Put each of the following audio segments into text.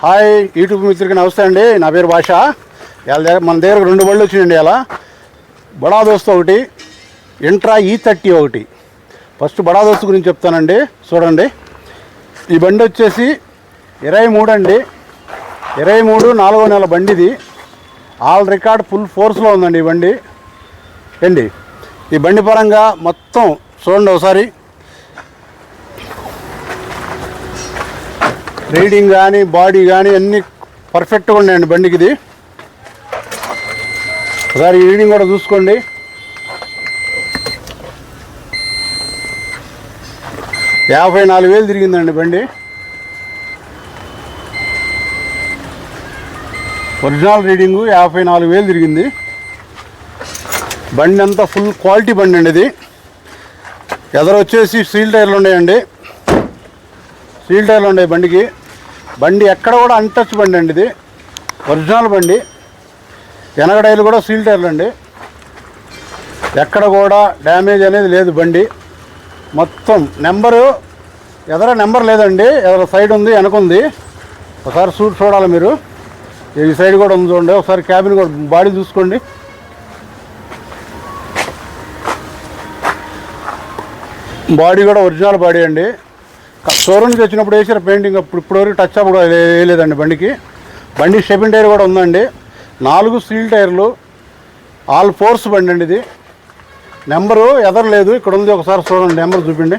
Hi YouTube మిత్రులకి నమస్తే అండి. నా పేరు భాష. ఇలా దగ్గర మన దగ్గర రెండు బళ్ళు వచ్చినాయండి ఇలా బడా దోస్త్ ఒకటి ఇంట్రా e ఈ థర్టీ ఒకటి. ఫస్ట్ బడా దోస్త్ గురించి చెప్తానండి. చూడండి. ఈ బండి వచ్చేసి ఇరవై మూడు అండి. ఇరవై మూడు నాలుగో నెల బండిది. ఆల్ రికార్డ్ ఫుల్ ఫోర్స్లో ఉందండి ఈ బండి. ఏండి? ఈ బండి పరంగా మొత్తం చూడండి ఒకసారి. రీడింగ్ కానీ బాడీ కానీ అన్నీ పర్ఫెక్ట్గా ఉన్నాయండి బండికి ఇది ఒకసారి రీడింగ్ కూడా చూసుకోండి. యాభై నాలుగు వేలు తిరిగిందండి బండి. ఒరిజినల్ రీడింగు యాభై నాలుగు వేలు తిరిగింది. బండి అంతా ఫుల్ క్వాలిటీ బండి అండి ఇది. ఎదరొచ్చేసి సీల్ టైర్లు ఉన్నాయండి. సీల్ టైర్లు ఉన్నాయి బండికి. బండి ఎక్కడ కూడా అన్టచ్ బండి అండి ఇది. ఒరిజినల్ బండి. వెనక టైర్లు కూడా సీల్ టైర్లు అండి. ఎక్కడ కూడా డ్యామేజ్ అనేది లేదు బండి. మొత్తం నెంబరు ఎదర నెంబర్ లేదండి. ఎదర సైడ్ ఉంది వెనక ఉంది. ఒకసారి సూట్ చూడాలి మీరు. ఈ సైడ్ కూడా ఉంది చూడండి. ఒకసారి క్యాబిన్ కూడా బాడీ చూసుకోండి. బాడీ కూడా ఒరిజినల్ బాడీ అండి. షోరూమ్ నుంచి వచ్చినప్పుడు వేసిన పెయింటింగ్ అప్పుడు ఇప్పటివరకు టచ్ అప్ కూడా వేయలేదండి బండికి. బండి సెకండ్ టైర్ కూడా ఉందండి. నాలుగు స్టీల్ టైర్లు ఆల్ ఫోర్స్ బండి అండి ఇది. నెంబరు ఎదరలేదు ఇక్కడ ఉంది ఒకసారి చూడండి నెంబర్ చూపిండి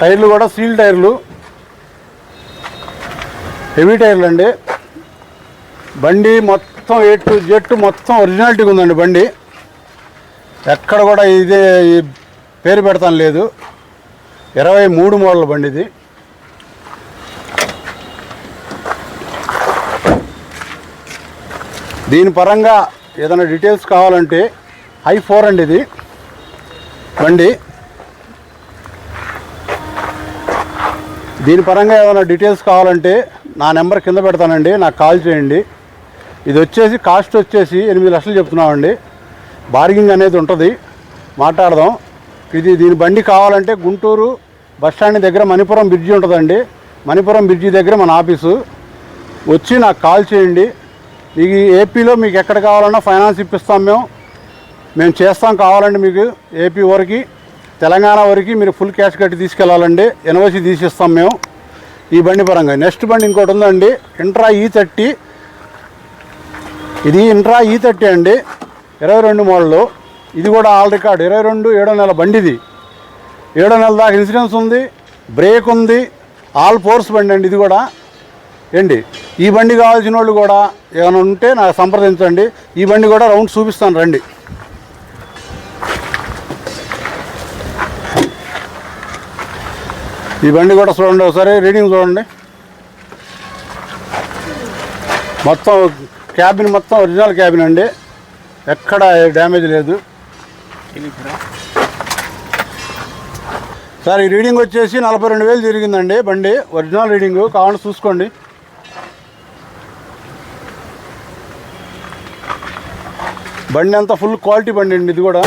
టైర్లు కూడా సీల్ టైర్లు. హెవీ టైర్లు అండి. బండి మొత్తం ఏ టు జెట్ మొత్తం ఒరిజినాలిటీగా ఉందండి బండి. ఎక్కడ కూడా ఇదే పేరు పెడతాను లేదు. ఇరవై మూడు మోడల్ బండి ఇది. దీని పరంగా ఏదైనా డీటెయిల్స్ కావాలంటే ఐ ఫోర్ అండి ఇది బండి. దీని పరంగా ఏదైనా డీటెయిల్స్ కావాలంటే నా నెంబర్ కింద పెడతానండి నాకు కాల్ చేయండి. ఇది వచ్చేసి కాస్ట్ వచ్చేసి ఎనిమిది లక్షలు చెప్తున్నామండి. బార్గింగ్ అనేది ఉంటుంది. మాట్లాడదాం. ఇది దీని బండి కావాలంటే గుంటూరు బస్ స్టాండ్ దగ్గర మణిపురం బ్రిడ్జి ఉంటుందండి. మణిపురం బ్రిడ్జి దగ్గర మన ఆఫీసు. వచ్చి నాకు కాల్ చేయండి. మీకు ఏపీలో మీకు ఎక్కడ కావాలన్నా ఫైనాన్స్ ఇప్పిస్తాం మేము. మేము చేస్తాం కావాలండి మీకు ఏపీ వరకు. తెలంగాణ వరకు మీరు ఫుల్ క్యాష్ కట్టి తీసుకెళ్ళాలండి ఎన్ఓసి తీసిస్తాం మేము. ఈ బండి పరంగా. నెక్స్ట్ బండి ఇంకోటి ఉందండి. ఇంట్రా ఈ థర్టీ. ఇది ఇంట్రా ఈ థర్టీ అండి. ఇరవై రెండు మోడలు. ఇది కూడా ఆల్ రికార్డ్ ఇరవై రెండు ఏడో నెల బండిది. ఏడో నెల దాకా ఇన్సూరెన్స్ ఉంది బ్రేక్ ఉంది ఆల్ ఫోర్స్ బండి అండి ఇది కూడా. ఏంటి? ఈ బండి కావాల్సిన వాళ్ళు కూడా ఏమైనా ఉంటే నాకు సంప్రదించండి. ఈ బండి కూడా రౌండ్ చూపిస్తాను రండి. ఈ బండి కూడా చూడండి ఒకసారి రీడింగ్ చూడండి. మొత్తం క్యాబిన్ మొత్తం ఒరిజినల్ క్యాబిన్ అండి. ఎక్కడ డ్యామేజ్ లేదు. సార్ ఈ రీడింగ్ వచ్చేసి నలభై రెండు వేలు తిరిగిందండి బండి. Original reading. కావాలని చూసుకోండి. బండి అంతా ఫుల్ క్వాలిటీ బండి అండి ఇది కూడా.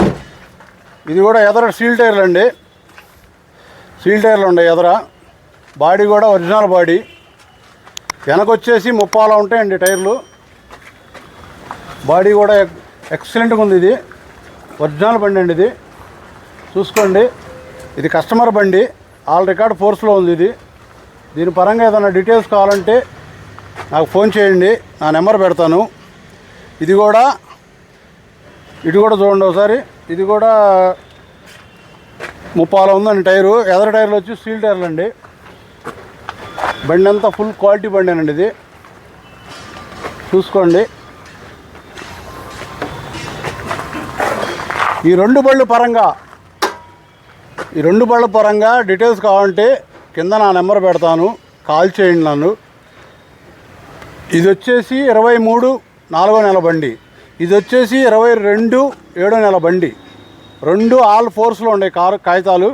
ఇది కూడా ఎదర సీల్ టైర్లు అండి. సీల్ టైర్లు ఉన్నాయి ఎదర. బాడీ కూడా ఒరిజినల్ బాడీ. వెనకొచ్చేసి ముప్పాల ముప్పాలా ఉంటాయండి టైర్లు. బాడీ కూడా ఎక్సలెంట్గా ఉంది ఇది. ఒరిజినల్ బండి అండి ఇది. చూసుకోండి. ఇది కస్టమర్ బండి. ఆల్ రికార్డ్ ఫోర్స్లో ఉంది ఇది. దీని పరంగా ఏదైనా డీటెయిల్స్ కావాలంటే నాకు ఫోన్ చేయండి. నా నెంబర్ పెడతాను. ఇది కూడా ఇది కూడా చూడండి ఒకసారి. ఇది కూడా ముప్పాల ఉందండి టైరు. ఎదర టైర్లు వచ్చి స్టీల్ టైర్లు అండి. బండి అంతా ఫుల్ క్వాలిటీ బండి అండి ఇది. చూసుకోండి. ఈ రెండు బళ్ళు పరంగా ఈ రెండు బళ్ళ పరంగా డీటెయిల్స్ కావాలంటే కింద నా నెంబర్ పెడతాను కాల్ చేయండి నన్ను. ఇది వచ్చేసి ఇరవై మూడు నాలుగో నెల బండి. ఇది వచ్చేసి ఇరవై రెండు ఏడో నెల బండి. రెండు ఆల్ ఫోర్స్లో ఉండే కారు కాగితాలు.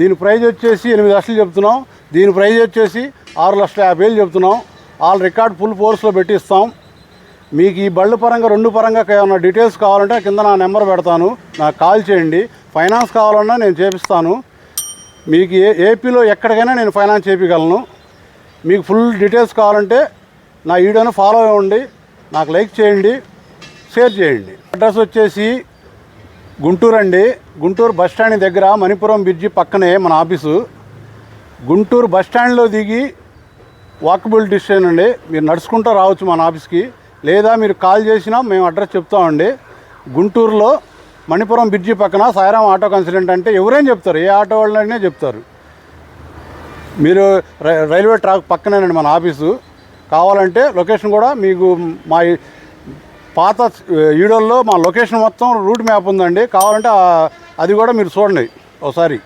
దీని ప్రైజ్ వచ్చేసి ఎనిమిది లక్షలు చెప్తున్నాం. దీని ప్రైజ్ వచ్చేసి ఆరు లక్షల యాభై వేలు చెప్తున్నాం. ఆల్ రికార్డ్ ఫుల్ ఫోర్స్లో పెట్టిస్తాం మీకు ఈ బళ్ళు పరంగా రెండు పరంగా ఏమైనా డీటెయిల్స్ కావాలంటే కింద నా నెంబర్ పెడతాను. నాకు కాల్ చేయండి. ఫైనాన్స్ కావాలన్నా నేను చేపిస్తాను. మీకు ఏ ఏపీలో ఎక్కడికైనా నేను ఫైనాన్స్ చేపించగలను మీకు ఫుల్ డీటెయిల్స్ కావాలంటే నా వీడియోని ఫాలో అవ్వండి. నాకు లైక్ చేయండి. షేర్ చేయండి. అడ్రస్ వచ్చేసి గుంటూరు అండి. గుంటూరు బస్ స్టాండ్ దగ్గర మణిపురం బ్రిడ్జి పక్కనే మన ఆఫీసు గుంటూరు బస్ స్టాండ్లో దిగి వాకబుల్ డిస్టెన్స్ అండి. మీరు నడుచుకుంటూ రావచ్చు మన ఆఫీస్కి లేదా మీరు కాల్ చేసినా మేము అడ్రస్ చెప్తామండి. గుంటూరులో మణిపురం బ్రిడ్జి పక్కన సాయిరాం ఆటో కన్సల్టెంట్ అంటే ఎవరైనా చెప్తారు? ఏ ఆటో వాళ్ళనే చెప్తారు. మీరు రై- రైల్వే ట్రాక్ పక్కనేనండి మన ఆఫీసు. కావాలంటే లొకేషన్ కూడా మీకు మా పాత ఈడోల్లో మా లొకేషన్ మొత్తం రూట్ మ్యాప్ ఉందండి. కావాలంటే అది కూడా మీరు చూడండి ఒకసారి.